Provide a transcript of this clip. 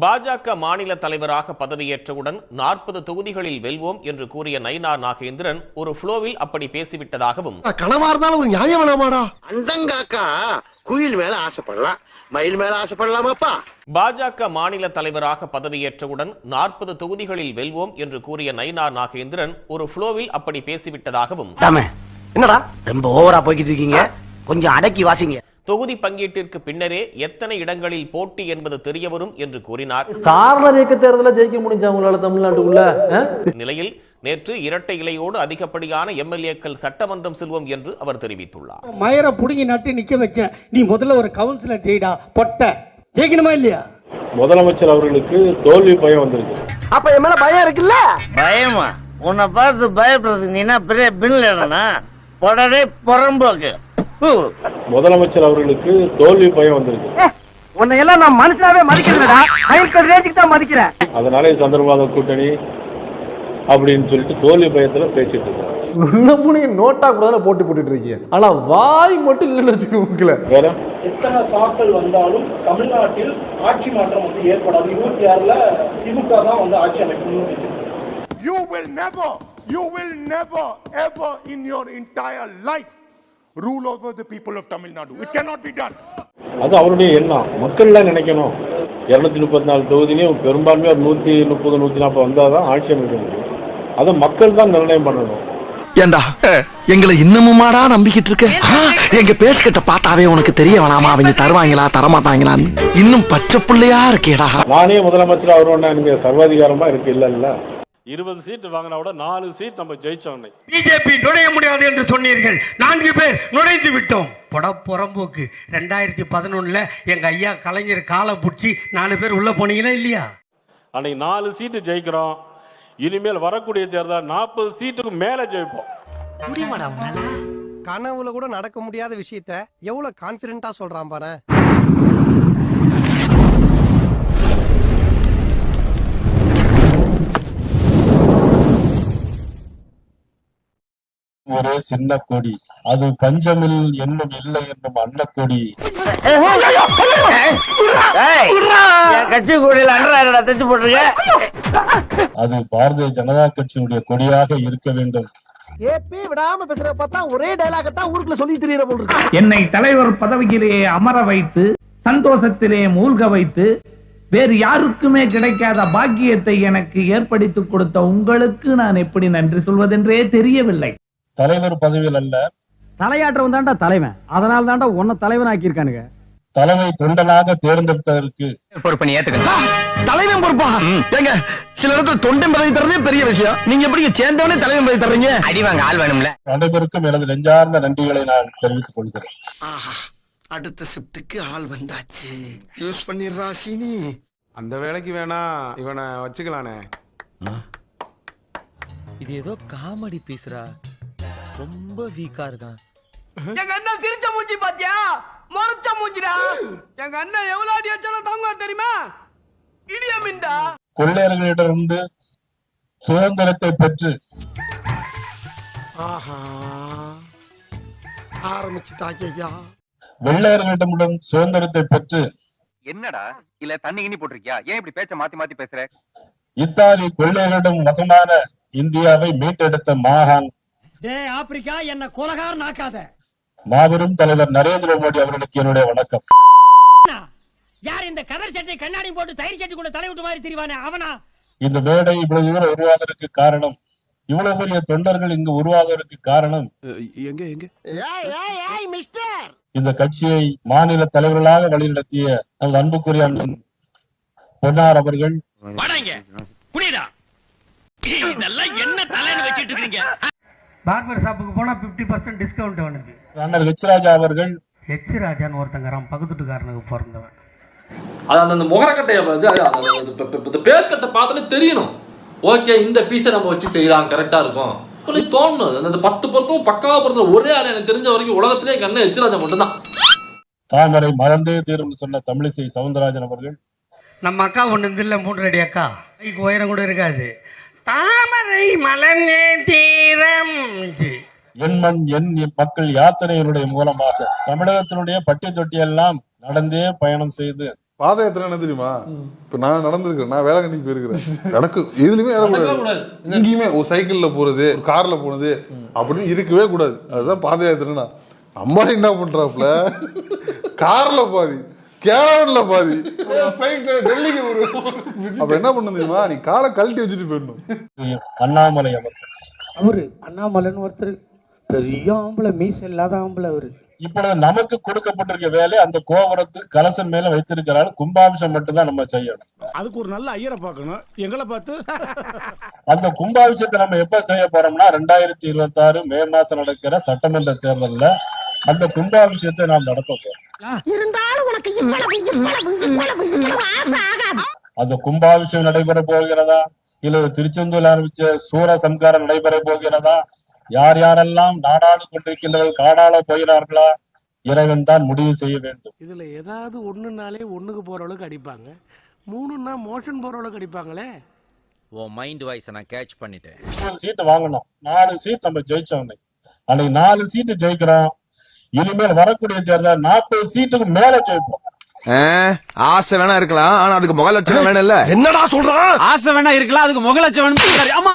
பாஜக மாநில தலைவராக பதவியேற்றவுடன் நாற்பது தொகுதிகளில் வெல்வோம் என்று கூறிய நயினா நாகேந்திரன் ஒரு ஃப்ளோவில் அப்படி பேசிவிட்டதாகவும் கனவா இருந்தாலும் ஒரு நியாயம் வேணாமாடா? அண்டங்காக்கா குயில் மேல ஆசைப்படலாம். மயில் மேல ஆசைப்படலாமாப்பா? பாஜக மாநில தலைவராக பதவியேற்றவுடன் நாற்பது தொகுதிகளில் வெல்வோம் என்று கூறிய நயினா நாகேந்திரன் ஒரு ஃப்ளோவில் அப்படி பேசிவிட்டதாகவும் என்னடா? ரொம்ப ஓவரா போய்கிட்டு இருக்கீங்க. கொஞ்சம் அடக்கி வாசிங்க. தொகுதி பங்கீட்டிற்கு பின்னரே எத்தனை இடங்களில் போட்டி என்பது தெரியவரும் என்று கூறினார். சாரணர் இயக்க தேர்தலில் ஜெயிக்க முடிஞ்சா உங்களால தமிழ்நாட்டுக்குள்ள? நிலையில் நேற்று இரட்டை இலையோடு அதிகப்படியான எம்எல்ஏக்கள் சட்டமன்றம் செல்வோம் என்று அவர் தெரிவித்துள்ளார். மயரை புடுங்கி நட்டு நிக்க வச்சேன். நீ முதல்ல ஒரு கவுன்சிலர் தேடா பொட்டை. ஜெயிக்கணுமா இல்லையா? முதலமைச்சர் அவர்களுக்கு தோல்வி பயம் வந்திருக்கு. அப்ப என் மேல பயம் இருக்குல்ல? பயமா? உன்னை பார்த்து பயப்படுறதுக்கு நீ என்ன பெரிய பின்லேடனா உடனே புறம்போக்கு. முதலமைச்சர் அவர்களுக்கு தோல்வி பயம் வந்திருக்கு. உன்னை எல்லாம் நான் மனுஷனாவே மதிக்கிறேன்டா. ஹையர் ரேஞ்சுக்கு தான் மதிக்கிறேன். அதனாலே சந்திரபாத கூட்டணி அப்படின்னு சொல்லிட்டு தோல்வி பயத்துல பேசிட்டு நீங்க நோட்டா கூட தானே போட்டி போட்டுட்டு இருக்கீங்க. ஆனா வாய் மட்டும் இல்லைன்னு வச்சுக்கோங்கள வேற? எத்தனை சாக்கள் வந்தாலும் தமிழ்நாட்டில் ஆட்சி மாற்றம் வந்து ஏற்படாது. இருபத்தி ஆறுல திமுக தான் வந்து ஆட்சி வச்சிருக்காங்க. You will never, you will never, ever in your entire life rule over the people of Tamil Nadu. It cannot be done. அது அவருடைய எண்ணம். மக்கள்லாம் நினைக்கணும். இருநூத்தி முப்பத்தி நாலு தொகுதியிலையும் பெரும்பான்மையா ஒரு நூத்தி முப்பது நூத்தி நாற்பது வந்தாதான் ஆட்சி அமைக்க முடியும். அதை மக்கள் தான் நிர்ணயம் பண்ணணும். ஏண்டா? எங்களை இன்னமுமாடா நம்பிக்கிட்டு இருக்க? எங்க பேசிக்கிட்ட பார்த்தாவே உனக்கு தெரிய வேணாமா? அவங்க தருவாங்களா தரமாட்டாங்களான்னு இன்னும் பச்சை பிள்ளையா இருக்கேடா. நானே முதலமைச்சர் அவரோட எனக்கு சர்வாதிகாரமா இருக்கு இல்ல இல்ல இருபது சீட் வாங்கினா விட நாலு சீட் நம்ம ஜெயிச்சோம் பிஜேபி நுழைய முடியாது என்று சொன்னீர்கள். நான்கு பேர் நுழைந்து விட்டோம். பொட புறம்போக்கு. ரெண்டாயிரத்தி பதினொன்னுல எங்க ஐயா கலைஞர் காலை புடிச்சு நாலு பேர் உள்ள போனீங்களா இல்லையா? அன்னைக்கு நாலு சீட்டு ஜெயிக்கிறோம். இனிமேல் வரக்கூடிய தேர்தல் நாற்பது சீட்டுக்கு மேல ஜெயிப்போம். கனவுல கூட நடக்க முடியாத விஷயத்த எவ்வளவு கான்பிடண்டா சொல்றான் பாரு. ஒரு சின்ன கொடி. அது பஞ்சமில் என்னும் இல்லை என்னும் அன்னக்கொடி ஏய், என் கட்சி கூடையில் அண்டராயிரம் தச்சு போட்டிருக்க? அது பாரதிய ஜனதா கட்சியினுடைய கொடியாக இருக்க வேண்டும். ஏப்பி விடாம பேசுற பார்த்தா ஒரே டைலாக் தான் ஊருக்குள்ள சொல்லி தெரியற போல் இருக்கு. என்னை தலைவர் பதவியிலே அமர வைத்து சந்தோஷத்திலே மூழ்க வைத்து வேறு யாருக்குமே கிடைக்காத பாக்கியத்தை எனக்கு ஏற்படுத்திக் கொடுத்த உங்களுக்கு நான் எப்படி நன்றி சொல்வதென்றே தெரியவில்லை. தலைவர் பதவியில் அல்ல. தலையாற்றவன் தான்டா தலைவன். அதனால தான்டா உன்னை தலைவன் ஆக்கியிருக்கானுங்க தலைமை தொண்டனாக தேர்ந்தெடுத்ததற்கு. பொறுப்பு நீ ஏத்துக்க. தலைவன் பொறுப்பா? ஏங்க சில இடத்துல தொண்டன் பதவி தரதே பெரிய விஷயம். நீங்க எப்படி சேர்ந்தவனே தலைவன் பதவி தர்றீங்க? அடி வாங்க ஆள் வேணும்ல. அனைவருக்கும் எனது நெஞ்சார்ந்த நன்றிகளை நான் தெரிவித்துக் கொள்கிறேன். ஆஹா அடுத்த ஷிப்டுக்கு ஆள் வந்தாச்சு. யூஸ் பண்ணிடுறா சீனி. அந்த வேலைக்கு வேணா இவனை வச்சுக்கலானே. இது ஏதோ காமெடி பீஸ்ரா. ரொம்ப வீக்கா இருக்கான். எங்க அண்ணன் சிரிச்ச மூஞ்சி பாத்தியா? முறைச்ச மூஞ்சிடா. எங்க அண்ணன் எவ்வளவு அடி வச்சாலும் தாங்க தெரியுமா? இடியமின்டா கொள்ளையர்களிடமிருந்து சுதந்திரத்தை பெற்று ஆஹா. ஆரம்பிச்சுட்டாங்க ஐயா வெள்ளையர்களிடமிடம் சுதந்திரத்தை பெற்று என்னடா? இல்ல தண்ணி கிண்ணி போட்டிருக்கியா? ஏன் இப்படி பேச்ச மாத்தி மாத்தி பேசுற? இத்தாலி கொள்ளையர்களிடம் வசமான இந்தியாவை மீட்டெடுத்த மாகான் டேய் ஆப்பிரிக்கா என்ன கொலகார் நாக்காத மாபெரும் தலைவர் நரேந்திர மோடி அவர்களுக்கு என்னுடைய வணக்கம். யார் இந்த கதர் சட்டை கண்ணாடி போட்டு தயிர் சட்டி கூட தலை விட்டு மாதிரி தெரிவானே அவனா? இந்த மேடை இவ்வளவு தூரம் உருவாவதற்கு காரணம் இவ்வளவு பெரிய தொண்டர்கள் இங்கு உருவாவதற்கு காரணம் எங்க எங்க? இந்த கட்சியை மாநில தலைவர்களாக வழிநடத்திய நமது அன்புக்குரிய அண்ணன் பொன்னார் அவர்கள். பார்பர் ஷாப்புக்கு போனா 50% பர்சன்ட் டிஸ்கவுண்ட் அவனுக்கு. அண்ணன் ஹெச்ராஜா அவர்கள். எச் ராஜான்னு ஒருத்தங்கிறான் பக்கத்துட்டுக்காரனுக்கு பிறந்தவன். அது அந்த முகரக்கட்டையை வந்து அது- அது- அது- இப்ப- இப்ப- இந்த பேஸ் கட்டை பார்த்தாலே தெரியணும். ஓகே இந்த பீஸை நம்ம வச்சு செய்யலாம் கரெக்டா இருக்கும். சொல்லி தோணும் அந்த- பத்து பொருத்தும் பக்காவா பொருத்தும் ஒரே ஆள் எனக்கு தெரிஞ்ச வரைக்கும் உலகத்திலே எங்க அண்ணன் எச்ராஜா மட்டும்தான். தாமரை மறந்தே தீரும் சொன்ன தமிழிசை சவுந்தரராஜன் அவர்கள். நம்ம அக்கா ஒண்ணு இல்ல மூன்று அடி அக்கா. கைக்கு உயரம் கூட இருக்காது. தாமரை மலர்ந்தே தீரம் என் மண் என் மக்கள் யாத்திரையினுடைய மூலமாக. தமிழகத்தினுடைய பட்டி தொட்டி எல்லாம் நடந்தே பயணம் செய்து. பாத யாத்திரை என்ன தெரியுமா? இப்ப நான் நடந்திருக்கிறேன். நான் வேளாங்கண்ணிக்கு போயிருக்கிறேன். எனக்கு எதுலயுமே ஏறக்கூடாது கூடாது. எங்கேயுமே ஒரு சைக்கிள்ல போறது ஒரு கார்ல போனது அப்படின்னு இருக்கவே கூடாது. அதுதான் பாத யாத்திரைனா அம்மா என்ன பண்றாப்புல? கார்ல பாதி கேரவன்ல பாதி. டெல்லிக்கு ஒரு அப்ப என்ன பண்ண தெரியுமா? நீ காலை கழட்டி வச்சுட்டு போயிடணும். அண்ணாமலை அவர் அவரு அண்ணாமலைன்னு ஒருத்தர் பெரிய ஆம்பளை மீச இல்லாத ஆம்பளை அவரு இப்பொழுது நமக்கு கொடுக்கப்பட்டிருக்க வேலை அந்த கோபுரத்து கலசன் மேல வைத்திருக்கிறாரு. கும்பாபிஷம் மட்டும்தான் நம்ம செய்யணும். அதுக்கு ஒரு நல்ல ஐயரை பார்க்கணும். எங்களை பார்த்து. அந்த கும்பாபிஷத்தை நம்ம எப்ப செய்ய போறோம்னா ரெண்டாயிரத்தி இருபத்தி ஆறு மே மாசம் நடக்கிற சட்டமன்ற தேர்தல்ல அந்த கும்பாபிஷத்தை நாம் நடத்த போறோம். அந்த கும்பாபிஷேகம் நடைபெற போகிறதா? இல்ல திருச்செந்தூர் ஆரம்பிச்ச சூர சம்காரம் நடைபெற போகிறதா? யார் யாரெல்லாம் நாடாளு கொண்டிருக்கின்றவர்கள் காடாள போகிறார்களா? இறைவன் தான் முடிவு செய்ய வேண்டும். இதுல ஏதாவது ஒண்ணுனாலே ஒண்ணுக்கு போற அளவுக்கு அடிப்பாங்க. மூணுன்னா மோஷன் போற அளவுக்கு அடிப்பாங்களே. உன் மைண்ட் வாய்ஸை நான் கேட்ச் பண்ணிட்டேன். முப்பது சீட்டு வாங்கணும். நாலு சீட் நம்ம ஜெயிச்சோம் அன்னைக்கு. நாலு சீட்டு ஜெயிக்கிறோம். இனிமேல் வரக்கூடிய தேர்தல் நாற்பது சீட்டுக்கு மேல ஜெயிப்போம். ஆசை வேணா இருக்கலாம். ஆனா அதுக்கு முக லட்சணம் வேணும் இல்ல என்னடா சொல்றான்? ஆசை வேணா இருக்கலாம். அதுக்கு முகலட்சம் வேணும் ஆமா